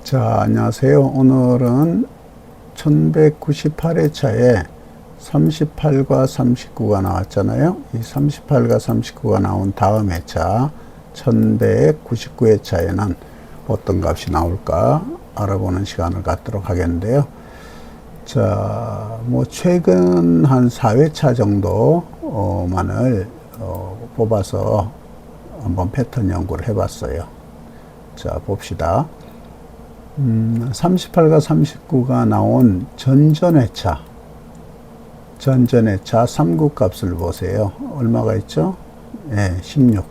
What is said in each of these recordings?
자, 안녕하세요. 오늘은 1198회차에 38과 39가 나왔잖아요. 이 38과 39가 나온 다음 회차 1199회차에는 어떤 값이 나올까 알아보는 시간을 갖도록 하겠는데요. 자, 뭐 최근 한 4회차 정도만을 어, 뽑아서 한번 패턴 연구를 해봤어요. 자, 봅시다. 음, 38과 39가 나온 전전회차, 전전회차 3구 값을 보세요. 얼마가 있죠? 예, 16.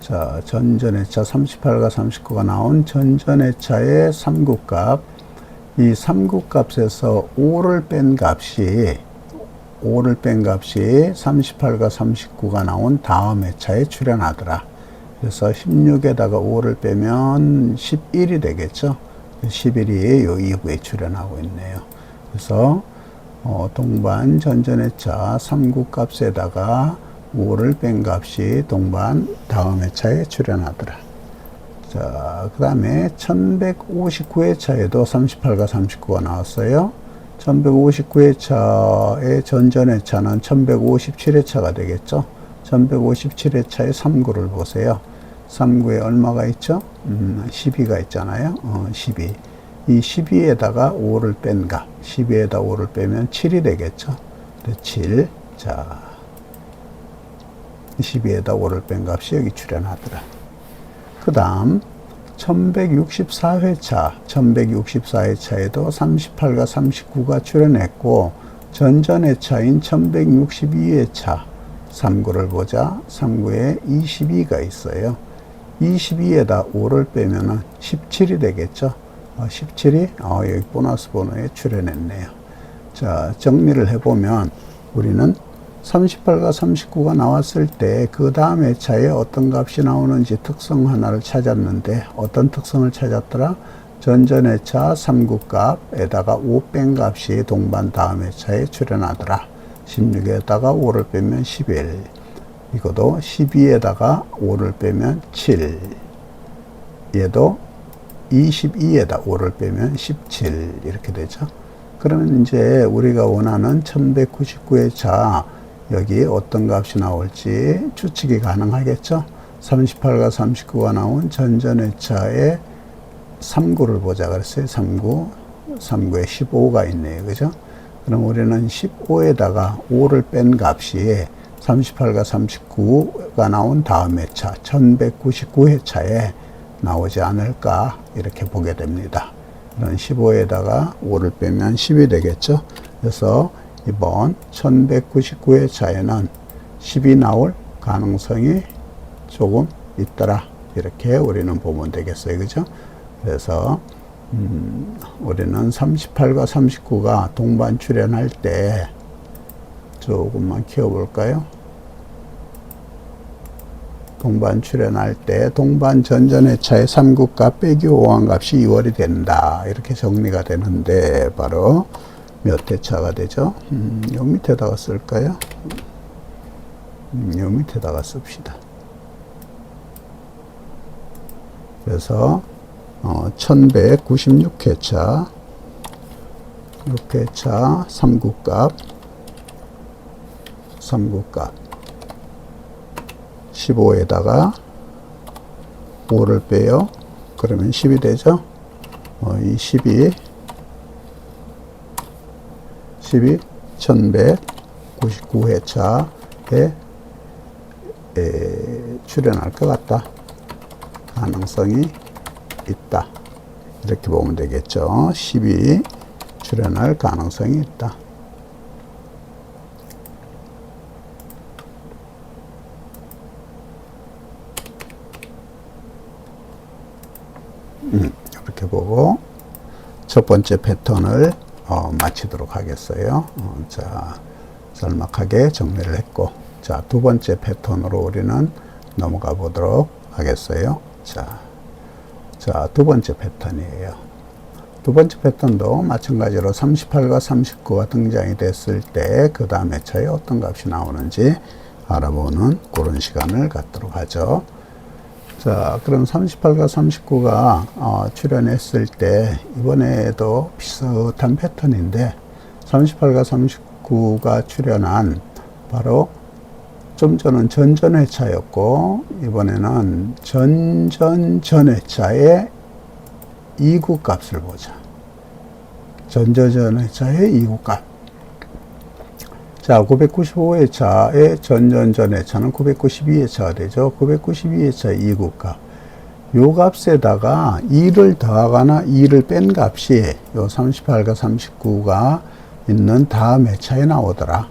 자, 전전회차 38과 39가 나온 전전회차의 3구 값. 이 3구 값에서 5를 뺀 값이 5를 뺀 값이 38과 39가 나온 다음 회차에 출현하더라. 그래서 16에다가 5를 빼면 11이 되겠죠. 11이 요 이후에 출현하고 있네요. 그래서 어, 동반 전전회차 3구 값에다가 5를 뺀 값이 동반 다음 회차에 출현하더라. 자, 그 다음에 1159회차에도 38과 39가 나왔어요. 1159회차의 전전회차는 1157회차가 되겠죠. 1157회차의 3구를 보세요. 3구에 얼마가 있죠? 음, 12가 있잖아요. 어, 12. 이 12에다가 5를 뺀 값. 12에다 5를 빼면 7이 되겠죠. 7. 자, 12에다 5를 뺀 값이 여기 출현하더라. 그 다음, 1164회차, 1164회차에도 38과 39가 출현했고, 전전회차인 1162회차, 3구를 보자. 3구에 22가 있어요. 22에다 5를 빼면은 17이 되겠죠. 어, 17이 어, 여기 보너스 번호에 출현했네요. 자, 정리를 해보면 우리는 38과 39가 나왔을 때 그 다음 회차에 어떤 값이 나오는지 특성 하나를 찾았는데 어떤 특성을 찾았더라? 전전 회차 3구 값에다가 5 뺀 값이 동반 다음 회차에 출현하더라. 16에다가 5를 빼면 11. 이것도 12에다가 5를 빼면 7. 얘도 22에다 5를 빼면 17. 이렇게 되죠. 그러면 이제 우리가 원하는 1199회차 여기 어떤 값이 나올지 추측이 가능하겠죠. 38과 39가 나온 전전회차의 3구를 보자 그랬어요. 3구. 3구에 15가 있네요. 그죠? 그럼 우리는 15에다가 5를 뺀 값이 38과 39가 나온 다음 회차, 1199회차에 나오지 않을까, 이렇게 보게 됩니다. 그럼 15에다가 5를 빼면 10이 되겠죠? 그래서 이번 1199회차에는 10이 나올 가능성이 조금 있더라. 이렇게 우리는 보면 되겠어요. 그죠? 그래서 음, 우리는 38과 39가 동반 출현할 때 조금만 키워볼까요? 동반 출현할 때 동반 전전회차의 3구값 빼기 5항 값이 2월이 된다. 이렇게 정리가 되는데 바로 몇 회차가 되죠? 음, 요 밑에다가 쓸까요? 음, 요 밑에다가 씁시다. 그래서 어, 1196회차 6회차 3구값 3구값 15에다가 5를 빼요. 그러면 10이 되죠. 어, 이 10이 10이 1199회차에 출연할 것 같다. 가능성이 있다. 이렇게 보면 되겠죠. 10이 출현할 가능성이 있다. 음, 이렇게 보고 첫 번째 패턴을 어, 마치도록 하겠어요. 어, 자, 짤막하게 정리를 했고, 자, 두 번째 패턴으로 우리는 넘어가 보도록 하겠어요. 자, 자, 두 번째 패턴이에요. 두 번째 패턴도 마찬가지로 38과 39가 등장이 됐을 때, 그 다음 회차에 어떤 값이 나오는지 알아보는 그런 시간을 갖도록 하죠. 자, 그럼 38과 39가 어, 출연했을 때 이번에도 비슷한 패턴인데 38과 39가 출연한 바로 좀 전은 전전회차였고 이번에는 전전전회차의 이구 값을 보자. 전전전회차의 이구 값. 자, 995회차의 전전전회차는 992회차가 되죠. 992회차 이구 값. 요 값에다가 2를 더하거나 2를 뺀 값이 요 38과 39가 있는 다음 회차에 나오더라.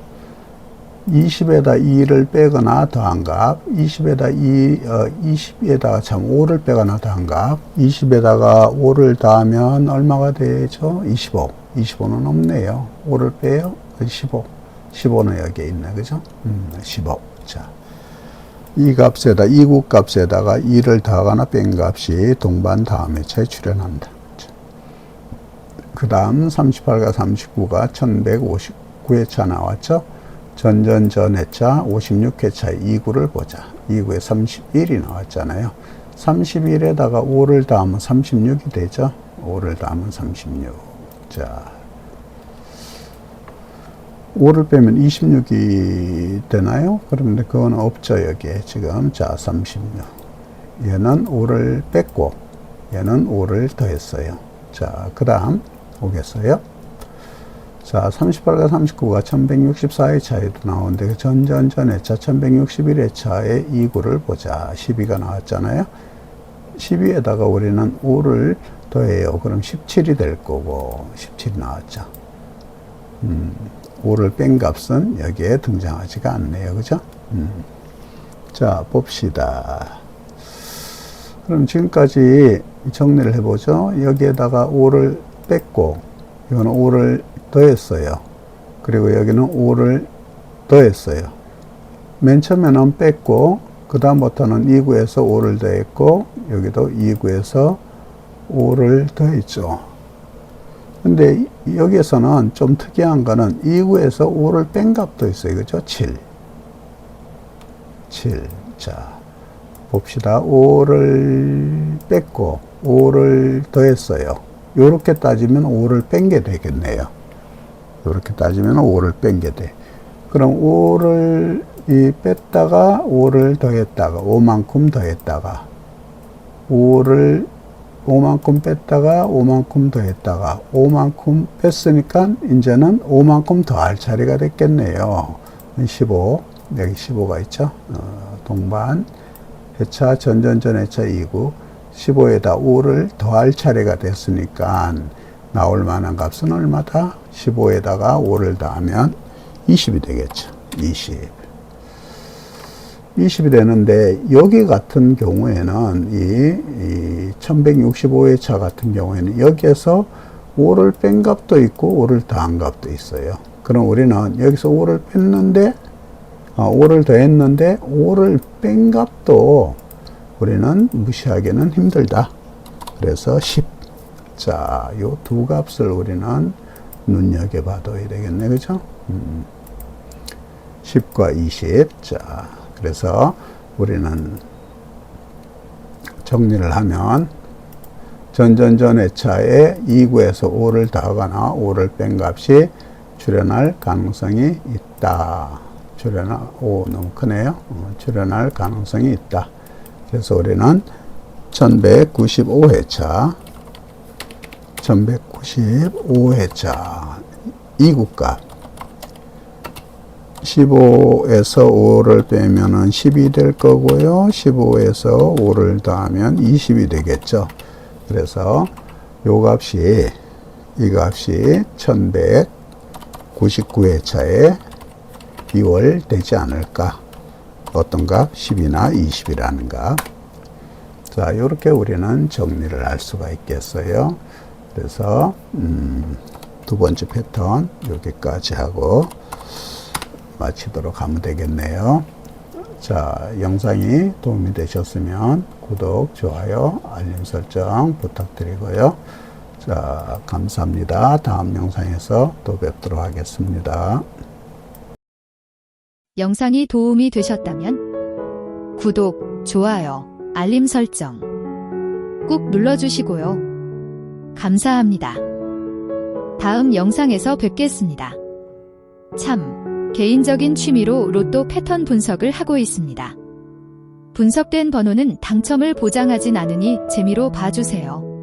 20에다 2를 빼거나 더한 값, 20에다 2, 어, 20에다가 참 5를 빼거나 더한 값, 20에다가 5를 더하면 얼마가 되죠? 25. 25는 없네요. 5를 빼요? 15. 15는 여기에 있네. 그죠? 음, 15. 자. 이 값에다, 이구 값에다가 2를 더하거나 뺀 값이 동반 다음 회차에 출현한다. 그 다음 38과 39가 1159회차 나왔죠? 전전 전 회차 56회차 2구를 보자. 2구에 31이 나왔잖아요. 31에다가 5를 더하면 36이 되죠. 5를 더하면 36. 자. 5를 빼면 26이 되나요? 그런데 그건 없죠, 여기에. 지금. 자, 36. 얘는 5를 뺐고, 얘는 5를 더했어요. 자, 그 다음 오겠어요. 자, 38과 39가 1164의 차이도 나오는데 그 전전전 회차 1161회차의 2구를 보자. 12가 나왔잖아요. 12에다가 우리는 5를 더해요. 그럼 17이 될 거고 17이 나왔죠. 음, 5를 뺀 값은 여기에 등장하지가 않네요. 그죠? 음. 자, 봅시다. 그럼 지금까지 정리를 해보죠. 여기에다가 5를 뺐고, 이거는 5를 더했어요. 그리고 여기는 5를 더했어요. 맨 처음에는 뺐고, 그 다음부터는 2구에서 5를 더했고, 여기도 2구에서 5를 더했죠. 근데 여기에서는 좀 특이한 거는 2구에서 5를 뺀 값도 있어요. 그죠? 7. 7. 자, 봅시다. 5를 뺐고, 5를 더했어요. 요렇게 따지면 5를 뺀 게 되겠네요. 요렇게 따지면 5를 뺀 게 돼. 그럼 5를 이 뺐다가 5를 더했다가 5만큼 더했다가 5를 5만큼 뺐다가 5만큼 더했다가 5만큼 뺐으니까 이제는 5만큼 더할 차례가 됐겠네요. 15 여기 15가 있죠. 어, 동반 회차 전전전 회차 2구 15에다 5를 더할 차례가 됐으니까 나올 만한 값은 얼마다? 15에다가 5를 더하면 20이 되겠죠. 20. 20이 되는데 여기 같은 경우에는 이, 이 1165회차 같은 경우에는 여기에서 5를 뺀 값도 있고 5를 더한 값도 있어요. 그럼 우리는 여기서 5를 뺐는데 어, 5를 더했는데 5를 뺀 값도 우리는 무시하기는 힘들다. 그래서 10. 자, 요 두 값을 우리는 눈여겨봐둬야 되겠네. 그죠? 음. 10과 20. 자, 그래서 우리는 정리를 하면 전전전 회차에 2구에서 5를 더하거나 5를 뺀 값이 출현할 가능성이 있다. 출현할, 오, 너무 크네요. 어, 출현할 가능성이 있다. 그래서 우리는 1195회차, 1195회차, 이국값, 15에서 5를 빼면은 10이 될 거고요. 15에서 5를 더하면 20이 되겠죠. 그래서 요 값이, 이 값이 1199회차에 2월 되지 않을까. 어떤 값? 10이나 20이라는 값. 자, 이렇게 우리는 정리를 할 수가 있겠어요. 그래서, 음, 두 번째 패턴 여기까지 하고 마치도록 하면 되겠네요. 자, 영상이 도움이 되셨으면 구독, 좋아요, 알림 설정 부탁드리고요. 자, 감사합니다. 다음 영상에서 또 뵙도록 하겠습니다. 영상이 도움이 되셨다면 구독, 좋아요, 알림 설정 꾹 눌러주시고요. 감사합니다. 다음 영상에서 뵙겠습니다. 참, 개인적인 취미로 로또 패턴 분석을 하고 있습니다. 분석된 번호는 당첨을 보장하진 않으니 재미로 봐주세요.